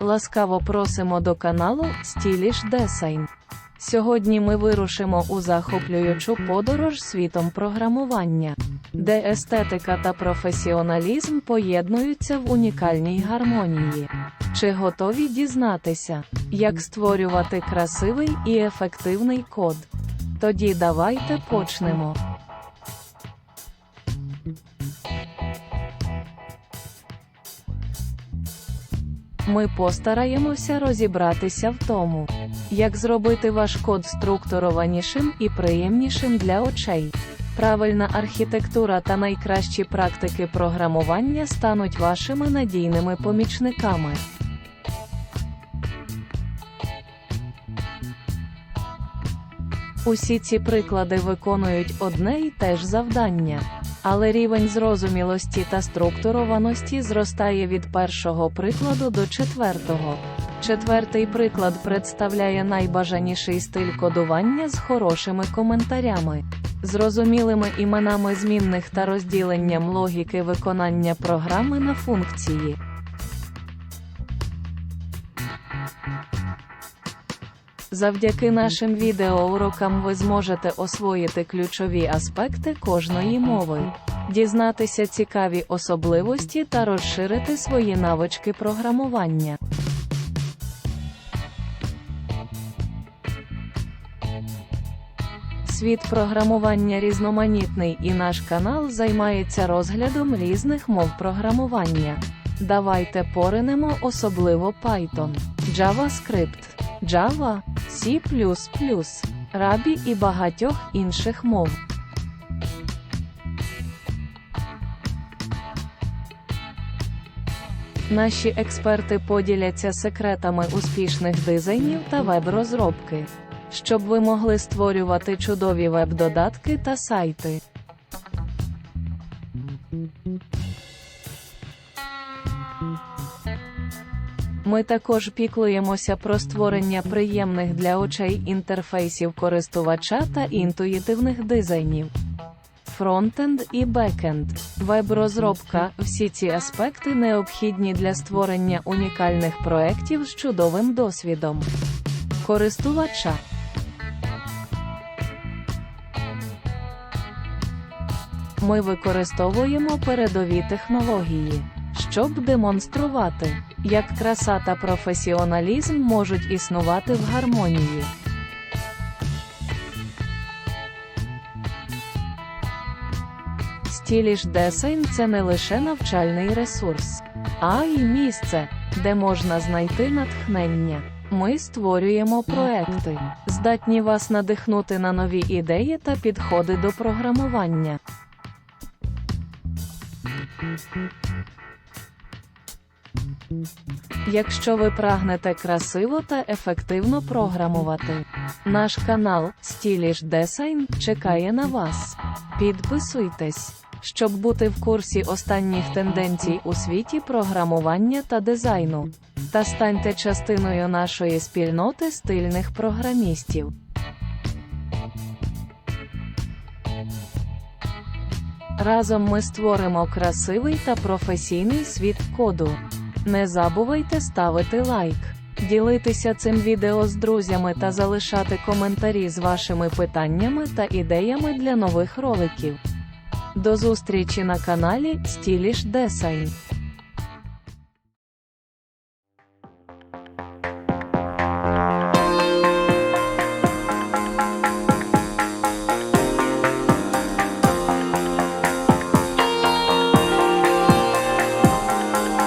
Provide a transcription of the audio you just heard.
Ласкаво просимо до каналу Стіліш Десайн. Сьогодні ми вирушимо у захоплюючу подорож світом програмування, де естетика та професіоналізм поєднуються в унікальній гармонії. Чи готові дізнатися, як створювати красивий і ефективний код? Тоді давайте почнемо. Ми постараємося розібратися в тому, як зробити ваш код структурованішим і приємнішим для очей. Правильна архітектура та найкращі практики програмування стануть вашими надійними помічниками. Усі ці приклади виконують одне і те ж завдання, але рівень зрозумілості та структурованості зростає від першого прикладу до четвертого. Четвертий приклад представляє найбажаніший стиль кодування з хорошими коментарями, зрозумілими іменами змінних та розділенням логіки виконання програми на функції. Завдяки нашим відеоурокам ви зможете освоїти ключові аспекти кожної мови, дізнатися цікаві особливості та розширити свої навички програмування. Світ програмування різноманітний і наш канал займається розглядом різних мов програмування. Давайте поринемо особливо Python, JavaScript, Java, C++, Ruby і багатьох інших мов. Наші експерти поділяться секретами успішних дизайнів та веб-розробки, щоб ви могли створювати чудові веб-додатки та сайти. Ми також піклуємося про створення приємних для очей інтерфейсів користувача та інтуїтивних дизайнів. Фронтенд і бекенд, веб-розробка всі ці аспекти необхідні для створення унікальних проєктів з чудовим досвідом користувача. Ми використовуємо передові технології, щоб демонструвати, як краса та професіоналізм можуть існувати в гармонії. Стіліш Десайн це не лише навчальний ресурс, а й місце, де можна знайти натхнення. Ми створюємо проекти, здатні вас надихнути на нові ідеї та підходи до програмування. Якщо ви прагнете красиво та ефективно програмувати, наш канал Stylish Design чекає на вас. Підписуйтесь, щоб бути в курсі останніх тенденцій у світі програмування та дизайну, та станьте частиною нашої спільноти стильних програмістів. Разом ми створимо красивий та професійний світ коду. Не забувайте ставити лайк, ділитися цим відео з друзями та залишати коментарі з вашими питаннями та ідеями для нових роликів. До зустрічі на каналі Стіліш Десайн.